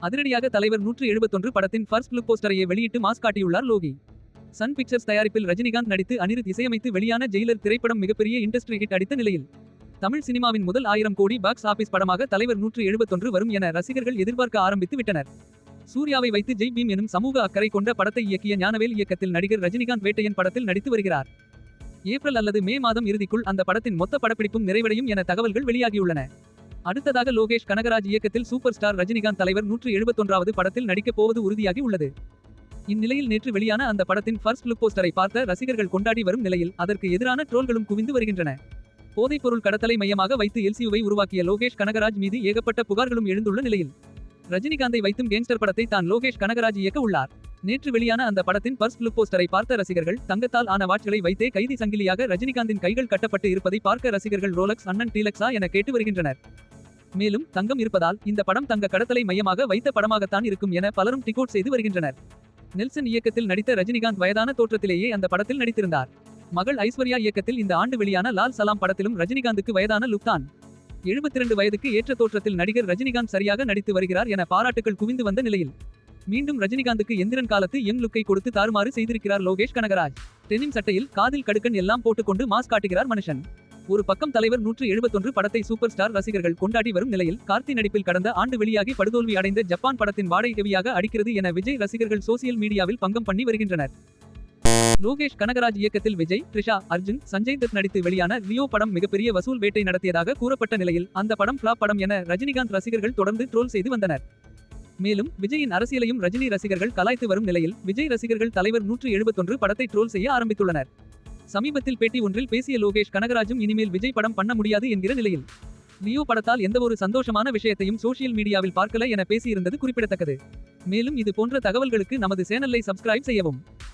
அதிரடியாக தலைவர் நூற்று எழுபத்தொன்று படத்தின் ஃபர்ஸ்ட் லுக் போஸ்டரையே வெளியிட்டு மாஸ் காட்டியுள்ளார் லோகி. சன் பிக்சர்ஸ் தயாரிப்பில் ரஜினிகாந்த் நடித்து அனிருத் இசையமைத்து வெளியான ஜெயிலர் திரைப்படம் மிகப்பெரிய இண்டஸ்ட்ரி ஹிட் அடித்த நிலையில். தமிழ் சினிமாவின் முதல் ஆயிரம் கோடி பாக்ஸ் ஆபீஸ் படமாக தலைவர் நூற்று எழுபத்தொன்று வரும் என ரசிகர்கள் எதிர்பார்க்க ஆரம்பித்து விட்டனர். சூர்யாவை வைத்து ஜெய் பீம் எனும் சமூக அக்கறை கொண்ட படத்தை இயக்கிய ஞானவேல் இயக்கத்தில் நடிகர் ரஜினிகாந்த் வேட்டையன் படத்தில் நடித்து வருகிறார். ஏப்ரல் அல்லது மே மாதம் இறுதிக்குள் அந்த படத்தின் மொத்த படப்பிடிப்பும் நிறைவடையும் என தகவல்கள் வெளியாகியுள்ளன. அடுத்ததாக லோகேஷ் கனகராஜ் இயக்கத்தில் சூப்பர் ஸ்டார் ரஜினிகாந்த் தலைவர் நூற்று எழுபத்தொன்றாவது படத்தில் நடிக்கப் போவது உறுதியாகி உள்ளது. இந்நிலையில் நேற்று வெளியான அந்த படத்தின் ஃபர்ஸ்ட் லுக் போஸ்டரை பார்த்த ரசிகர்கள் கொண்டாடி வரும் நிலையில் அதற்கு எதிரான ட்ரோல்களும் குவிந்து வருகின்றன. போதைப்பொருள் கடத்தலை மையமாக வைத்து எல்சியுவை உருவாக்கிய லோகேஷ் கனகராஜ் மீது ஏகப்பட்ட புகார்களும் எழுந்துள்ள நிலையில் ரஜினிகாந்தை வைத்தும் கேங்ஸ்டர் படத்தை தான் லோகேஷ் கனகராஜ் இயக்க உள்ளார். நேற்று வெளியான அந்த படத்தின் பர்ஸ்ட் லுக் போஸ்டரை பார்த்த ரசிகர்கள் தங்கத்தால் ஆன வாட்ச்களை வைத்தே கைதி சங்கிலியாக ரஜினிகாந்தின் கைகள் கட்டப்பட்டு இருப்பதை பார்க்க ரசிகர்கள் ரோலக்ஸ் அண்ணன் டீலக்ஸா என கேட்டு வருகின்றனர். மேலும் தங்கம் இருப்பதால் இந்த படம் தங்க கடத்தலை மையமாக வைத்த படமாகத்தான் இருக்கும் என பலரும் டிகோட் செய்து வருகின்றனர். நெல்சன் இயக்கத்தில் நடித்த ரஜினிகாந்த் வயதான தோற்றத்திலேயே அந்த படத்தில் நடித்திருந்தார். மகள் ஐஸ்வர்யா இயக்கத்தில் இந்த ஆண்டு வெளியான லால் சலாம் படத்திலும் ரஜினிகாந்துக்கு வயதான லுக்தான் எழுபத்தி எழுபத்திரண்டு வயதுக்கு ஏற்ற தோற்றத்தில் நடிகர் ரஜினிகாந்த் சரியாக நடித்து வருகிறார் என பாராட்டுகள் குவிந்து வந்த நிலையில் மீண்டும் ரஜினிகாந்துக்கு எந்திரன் காலத்து யங் லுக்கை கொடுத்து தாறுமாறு செய்திருக்கிறார் லோகேஷ் கனகராஜ். டெனிம் சட்டையில் காதில் கடுக்கன் எல்லாம் போட்டுக்கொண்டு மாஸ் காட்டுகிறார் மனுஷன். ஒரு பக்கம் தலைவர் நூற்று எழுபத்தொன்று படத்தை சூப்பர் ஸ்டார் ரசிகர்கள் கொண்டாடி வரும் நிலையில் கார்த்தி நடிப்பில் கடந்த ஆண்டு வெளியாகி படுதோல்வி அடைந்த ஜப்பான் படத்தின் வாடகை ஹெவியாக அடிக்கிறது என விஜய் ரசிகர்கள் சோசியல் மீடியாவில் பங்கம் பண்ணி வருகின்றனர். லோகேஷ் கனகராஜ் இயக்கத்தில் விஜய் த்ரிஷா அர்ஜுன் சஞ்சய் தத் நடித்து வெளியான லியோ படம் மிகப்பெரிய வசூல் வேட்டை நடத்தியதாக கூறப்பட்ட நிலையில் அந்த படம் ஃபிளாப் படம் என ரஜினிகாந்த் ரசிகர்கள் தொடர்ந்து ட்ரோல் செய்து வந்தனர். மேலும் விஜயின் அரசியலையும் ரஜினி ரசிகர்கள் கலாய்த்து வரும் நிலையில் விஜய் ரசிகர்கள் தலைவர் நூற்று எழுபத்தொன்று படத்தை ட்ரோல் செய்ய ஆரம்பித்துள்ளனர். சமீபத்தில் பேட்டி ஒன்றில் பேசிய லோகேஷ் கனகராஜும் இனிமேல் விஜய் படம் பண்ண முடியாது என்கிற நிலையில். லியோ படத்தால் எந்த ஒரு சந்தோஷமான விஷயத்தையும் சோஷியல் மீடியாவில் பார்க்கல என பேசியிருந்தது குறிப்பிடத்தக்கது. மேலும் இது போன்ற தகவல்களுக்கு நமது சேனலை சப்ஸ்கிரைப் செய்யவும்.